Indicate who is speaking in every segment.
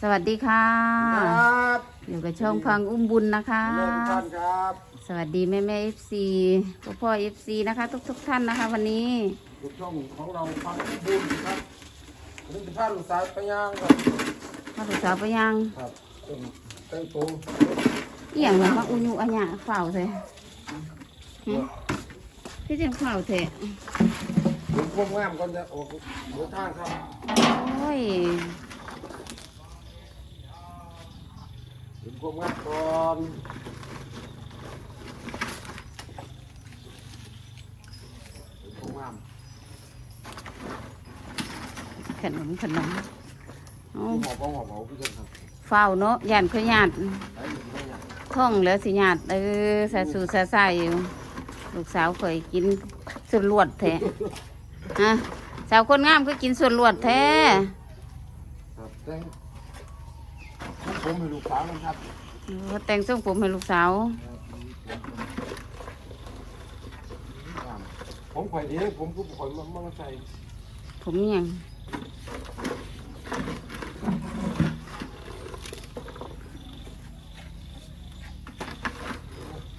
Speaker 1: สวัสดีค่ะ
Speaker 2: ครับ
Speaker 1: อยู่กับช่องพังอุ้มบุญนะคะ
Speaker 2: เริ่มท่านครับ
Speaker 1: สวัสดีแม่แม่เอฟซีพ่อพ่อเอฟซีนะคะ ทุกทุกๆท่านนะคะ วันนี้
Speaker 2: ลูกช่องของเราฟังบุญครับอันนี้เป็นผ้าลูกสาวไปย่างครับ
Speaker 1: พ่อถูกสาวไปยัง
Speaker 2: ครับเป็นแต่งตัว
Speaker 1: เอียงเหรอมาอุญุอัญญะเฝ้าเถอะหึที่จะเฝ้าเถอะ
Speaker 2: เป็นพวกงามก่อนจะออกเดินทางครับ
Speaker 1: โอ้ย
Speaker 2: เป็น พวกงามก่อนเป็นพวกงาม
Speaker 1: ขนมขนมเอา
Speaker 2: หอบเอาหอบเอาพี่เจ้าครับ
Speaker 1: เฝ้าเนาะย่านเขาญาติ
Speaker 2: ไอ้หนุ่มไม่อยาก
Speaker 1: ท่องแล้วสิญาติเออสาสูสาใสอยู่ลูกสาวเคยกินส่วนลวดแท้ฮะสาวคนงามก็กินส่วนลวดแท้
Speaker 2: ครับแต่ง ผมให้ลูกสาวนะครับ
Speaker 1: เออแต่งทรงผมให้ลูกสาว
Speaker 2: ผมข่อยเองผมก็ข่อยมามาใส่
Speaker 1: ผมยัง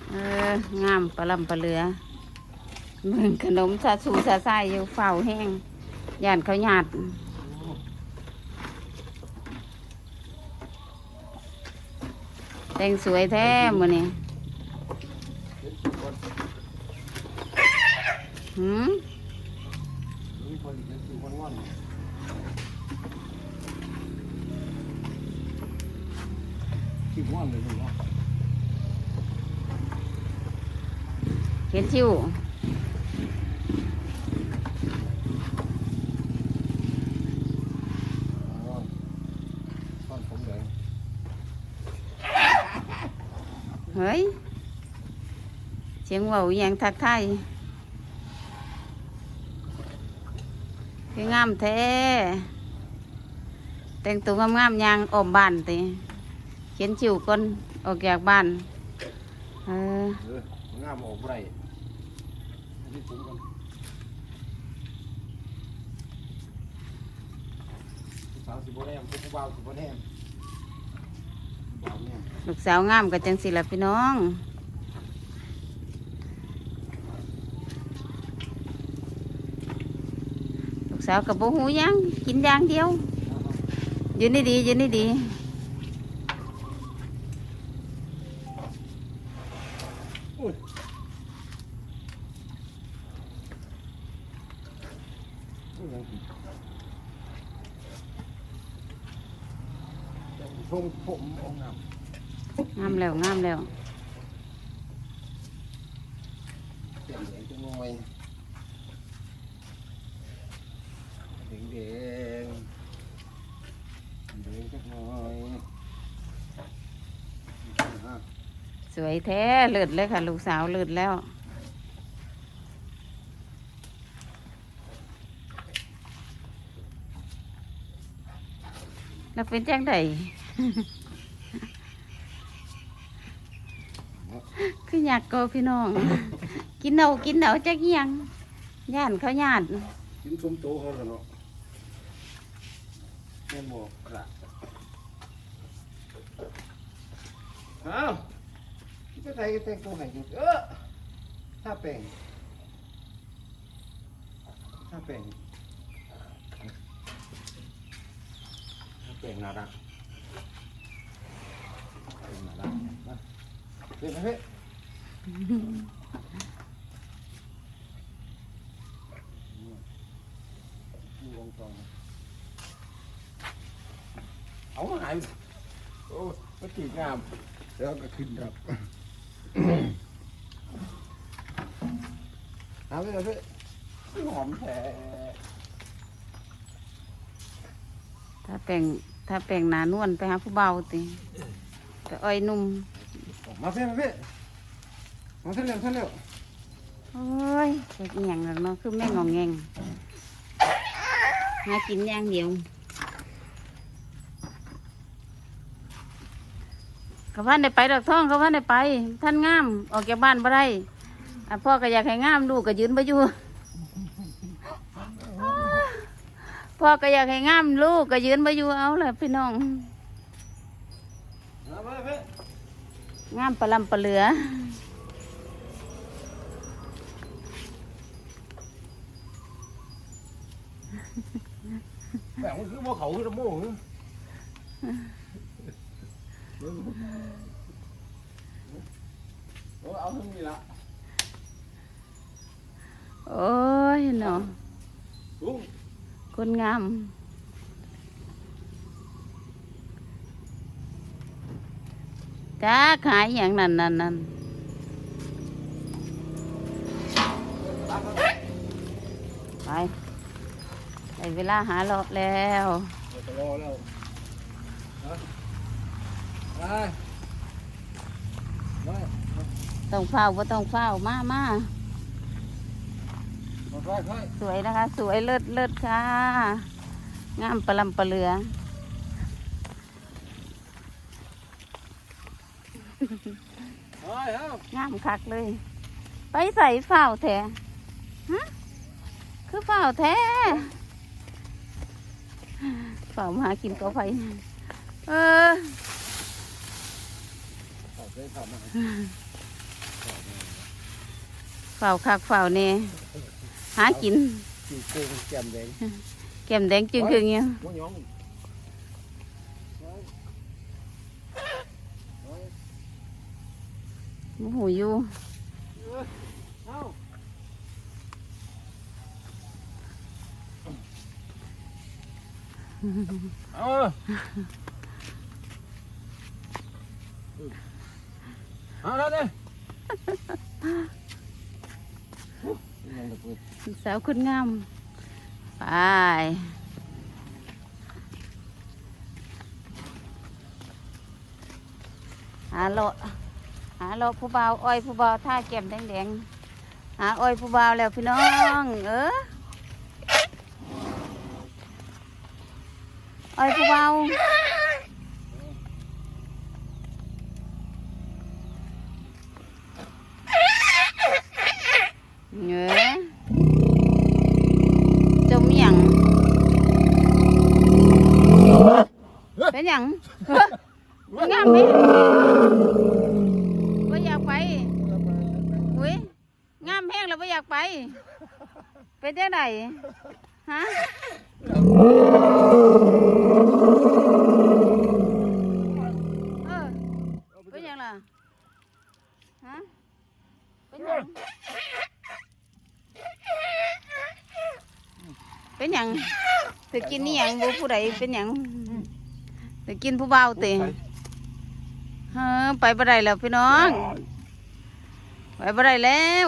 Speaker 1: เอองามปลาลำปลาเรือเมืองขนมสาสูสาใสอยู่เฝ้าแห้งย่านเขาหยาด แต่งสวยแท้มือนี่หืม
Speaker 2: นี่คนอีกคือคนง่อนขี้ง่อนเลยคุณว่า
Speaker 1: เห็นชิว
Speaker 2: ตอนผมแดง
Speaker 1: เฮ้ยเสียงเว่าอหย่างทักทายคืองามแท้แต่งตัวงามๆยางออมบ้านติเขียนชิวก่อนออกจากบ้านเออ
Speaker 2: เอองามออกไรอันนี้ผมกันสาวสิบโบแนมพวกบ่าวสิบโบแนมบ่าวเนี่ย
Speaker 1: ลูกสาวงามกับจังสิละพี่น้องลูกสาวกับโบหูยังกินอย่างเดียวยืนดีๆยืนดี
Speaker 2: ๆยอุ้ยยังผิดทรงผมองค์งาม
Speaker 1: ๆงาม แล้วงามแล้ว
Speaker 2: เสียงแดงจังหน่อยแดงแดงแดงจังหน่อยอะ
Speaker 1: สวยแท้เลิศเลยค่ะ ลูกสาวเลิศแล้วแล้วเป็นจังได ออยากโกพี่น้อง กินเอากินเอาจักเอียงย่านเขาย่าน
Speaker 2: กินสมโตเขาแล้วเนาะแม่นบอกครับอ้าวคิดจะใส่แต่งตัวไหนอยู่เออถ้าแปลงถ้าแปลงถ้าแปลงน่ารักแปลงน่ารักนะเห็นไหมเฮ้ยดูวงจร เอาหายโอ้มันตีงาม แล้วก็ขึ้นครับเอาไปเลยพี่หอมแท้
Speaker 1: ถ้าแปลงถ้าแปลงหนานวลไปหาผู้เบาติไปอ้อยหนุ่ม
Speaker 2: มาเพื่อนมาเพื่ อนมาเพื่อนเร็วเพื่อนเร็ว
Speaker 1: โอ้ยจักเอียงแล้วเนาะคือแม่งองแงงหากินอย่างเดียวเขาว่าได้ไปดอกท้องเขาว่าได้ไป ท่านงาม ออกจากบ้านบ่ได้อะพ่อก็อยากให้งามลูกก็ยืนไปอยู่พ่อก็อยากให้งามลูกก็ยืนไปอยู่เอาแหละพี่น้อง
Speaker 2: มามาเพื่อน
Speaker 1: งามปลาลำปลาเหลือ
Speaker 2: แบบมันคือบ่เขาคือตะโม่หรือโอ้เอาทั้งนี้ละ
Speaker 1: โอ้ยเนาะ
Speaker 2: ลุง
Speaker 1: คนงามจ้าขายอย่างนั้นนั่นนั่น
Speaker 2: ตามมา
Speaker 1: ไป ได้เวลาหาเลาะแล้ว
Speaker 2: เดี๋ยวจะรอแล้วนะไปไป
Speaker 1: ต้องเฝ้าก็ต้องเฝ้ามามา
Speaker 2: มาไปไป
Speaker 1: สวยนะคะ สวยเลิศเลิศค่ะ งามปลาลำปลาเหลือ
Speaker 2: ไปเอา
Speaker 1: งามคักเลย ไปใส่เฝ้าแท้ฮะคือเฝ้าแท้เฝ้ามาหากินก็ไปเออ
Speaker 2: เอาไปทำมา
Speaker 1: เฝ้าคักเฝ้าเนี่ยหากิน
Speaker 2: จีโก้แก้มแดง
Speaker 1: แก้มแดงจึงคือเงี้ย
Speaker 2: ม้วนยอง
Speaker 1: โอ้โหอยู่
Speaker 2: เอา เอาเอาแล้วเนี่ย
Speaker 1: สาวคุณงาม ไป หาเลหาเลผู้เบาอ้อยผู้เบาท่าแก้มแดงๆ หาอ้อยผู้เบาแล้วพี่น้อง เออ อ้อยผู้บ่าวเงอจมหยังเป็นหยังเฮ้ยงามไหมไม่อยากไปอุ้ยงามแห้งแล้วไม่อยากไป เป็นยังไงฮะเออเป็นหยังล่ะฮะเป็นหยัง เป็นหยังเธอกินนี่ยังบูผู้ ใดเป็นหยังเธอกินผู้เบาเตะเฮ้อไปบ่ได้แล้วพี่น้อง ไปบ่ได้แล้ว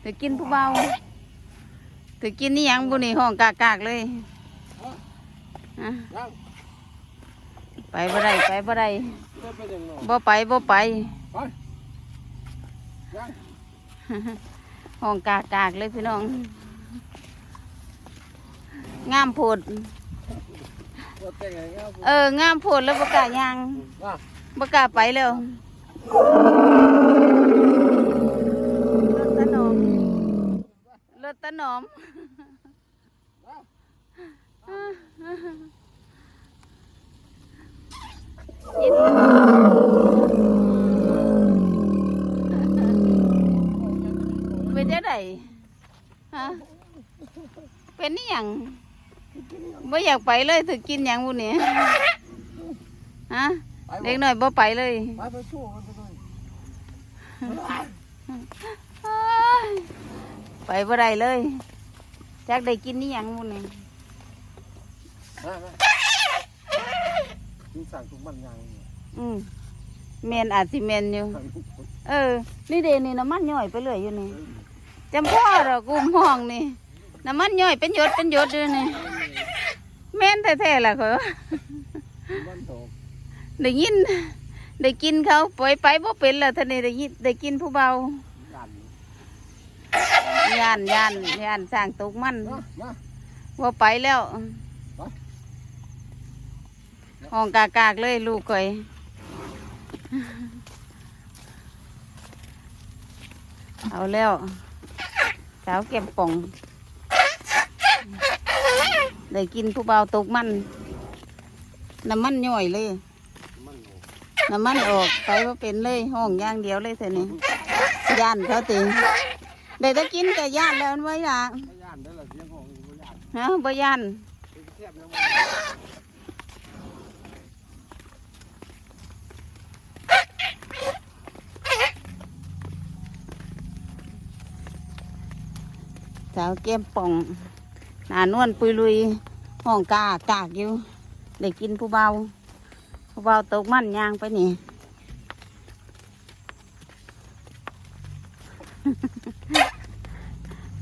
Speaker 1: เธอกินผู้เบาเธอกินนี่ยังบุนี่ห้องกากากๆเลยฮะ
Speaker 2: ยัง
Speaker 1: ไปบ่ได้ไปบ่ได้
Speaker 2: ก็เป็นอย่างนั้น
Speaker 1: บ่ไปบ่ไป
Speaker 2: ไปยัง
Speaker 1: ห้องกากากๆเลยพี่น้อง งามโพด
Speaker 2: ว่าแต่งไงครับ
Speaker 1: เอองามโพดแล้วบ่กล้าย่าง
Speaker 2: ว่า
Speaker 1: บ่กล้าไปแล้วรถตะหนอมรถตะหนอมยินเป็นจังไดฮะเป็นนี่ยัง บ่อยากไปเลยถึงกินหยังบุนี่ฮะ
Speaker 2: ไป
Speaker 1: เด็กหน่อยบ่ไปเลย
Speaker 2: ไปไปสู้กันไปเลย
Speaker 1: ไปบ่ได้เลยจักได้กินนี่ยังมุนี่
Speaker 2: มามากินสั่งทุกมันยังเนี่ย
Speaker 1: อืมเมนอาจสิเมนอยู่
Speaker 2: สั่งทุกคน
Speaker 1: เออ นี่เดนี่น้ำมันย่อยไปเรื่อยอยู่นี่จำพ่อเหรอกุมห้องนี่น้ำมันย่อยเป็นหยดเป็นหยดอยู่นี่ แม่นแท้ๆล่ะเขา
Speaker 2: มันโต
Speaker 1: ได้ยิน ได้กินเขาปล่อยไปบ่เป็นแล้วท่านนี่ได้ยินได้กินผู้เบา
Speaker 2: กัน
Speaker 1: ย่านย่านย่านสร้างตกมัน
Speaker 2: มามา
Speaker 1: ว่าไปแล้ว
Speaker 2: ไป
Speaker 1: ห้องกากากๆเลยลูกก่อยเอาแล้วสาวเก็บป่อง ได้กินผู้เบาตกมัน น้ำมันย่อยเลย
Speaker 2: น้ำ
Speaker 1: มันออกไปว่าเป็นเลยห้องอย่างเดียวเลยเท่านี้ย่านเขาติได้แต่กินแต่ย่านแล้วไว้ละ
Speaker 2: ไม่ย่านได้ละเสียงของไม่ย่าน
Speaker 1: ฮะบ่ย่าน
Speaker 2: เป็นแทบยัง
Speaker 1: สาวเก้มป่อง หนานวลปุยลุยห้องกากากอยู่ได้กินผู้เบาผู้เบาตกมันยางไปนี่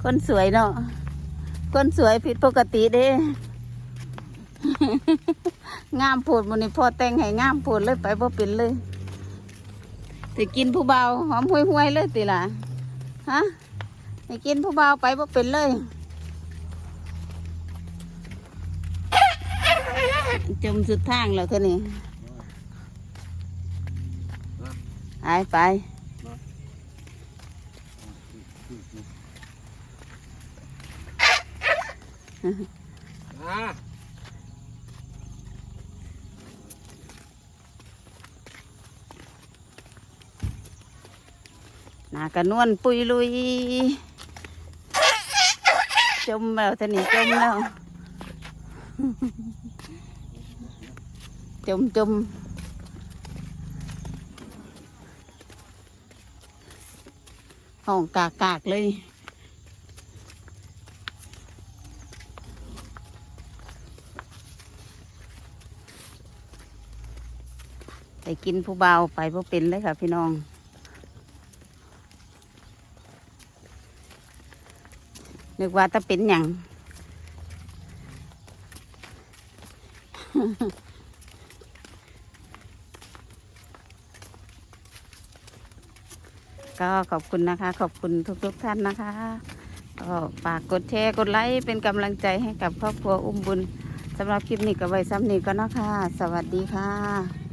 Speaker 1: คนสวยเนาะคนสวยผิดปกติเด้งามโผดมันนี่พอแต่งให้งามโผดเลยไปบ่เป็นเลยสิกินผู้เบาหอมห้วยห้วยๆเลยติล่ะฮะสิกินผู้เบาไปบ่เป็นเลย จมสุดทางแล้วท่านี้ไปไป
Speaker 2: อ่า
Speaker 1: หนากระนวลปุยลุย จมแล้วท่านี้จมแล้ว จมจมห้องกากกากๆเลยไปกินผู้เบาไปผู้เป็นเลยค่ะพี่น้องนึกว่าจะเป็นอย่าง ก็ขอบคุณนะคะ ขอบคุณทุกๆท่านนะคะก็ฝากกดแชร์กดไลค์เป็นกำลังใจให้กับครอบครัวอุ้มบุญสำหรับคลิปนี้ก็ไว้ซ้ำนี้ก็นะคะสวัสดีค่ะ